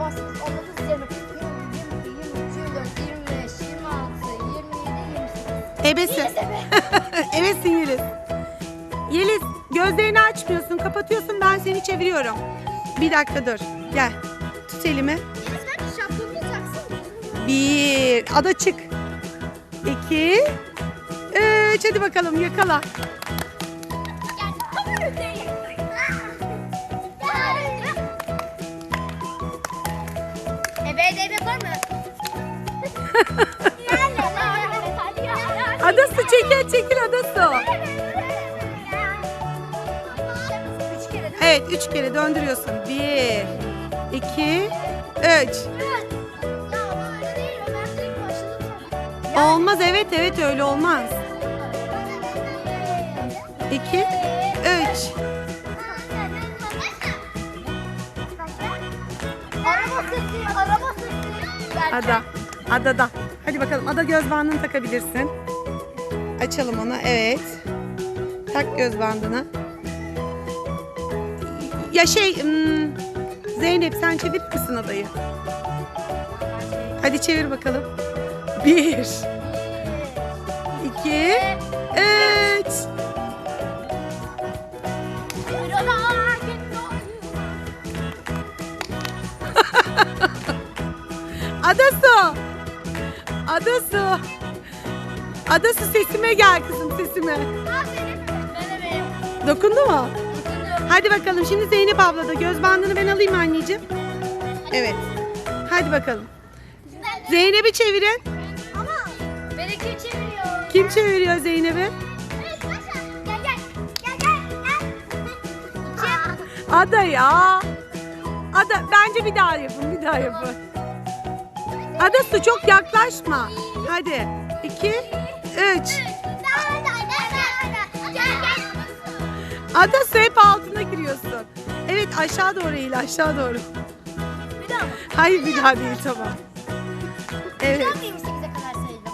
basmış. Ondan sonra üzerine 20, 20, 24, 25, 26, 27, 28. Ebesi. Yeliz Yeliz. Yeliz gözlerini açmıyorsun. Kapatıyorsun ben seni çeviriyorum. Bir dakika dur. Gel. Tut elimi. Bir. Ada çık. İki. Üç. Hadi bakalım yakala. Adası çekil çekil adası. Evet üç kere döndürüyorsun. Bir. iki, Üç. Olmaz evet evet öyle olmaz. İki. Üç. Araba sesi. Ada. Adada. Hadi bakalım ada göz bandını takabilirsin. Açalım onu. Evet. Tak göz bandını. Ya şey hmm, Zeynep sen çevirir misin adayı? Hadi çevir bakalım. Bir. iki, Adasu. Adasu. Adasu sesime gel kızım sesime. Dokundu mu? Hadi bakalım şimdi Zeynep abla da göz bandını ben alayım anneciğim. Evet. Hadi bakalım. Zeynep'i çevirin. Beni kim çeviriyor? Kim çeviriyor Zeynep'i? Ada ya. Ada bence bir daha yapın bir daha yapın. Adasu çok yaklaşma. Hadi. İki, üç. Adasu hep altına giriyorsun. Evet aşağı doğru eğil aşağı doğru. Hayır bir daha değil tamam. Evet.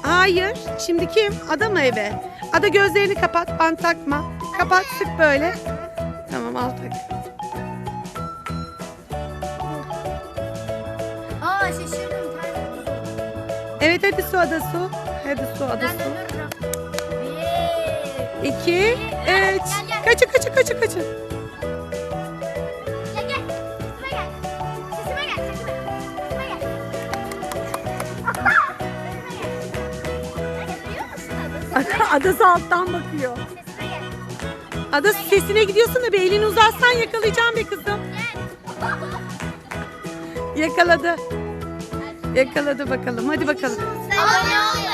Hayır. Şimdi kim? Ada mı eve? Ada gözlerini kapat. Bant takma. Kapat sık böyle. Tamam al tak. Evet hadi su ada su. Hadi su ada su. İki, üç. Kaçın kaçın kaçın kaçın. Adası alttan bakıyor. Adası sesine gidiyorsun da bir elini uzatsan yakalayacağım be kızım. Yakaladı. Yakaladı bakalım. Hadi bakalım. Abone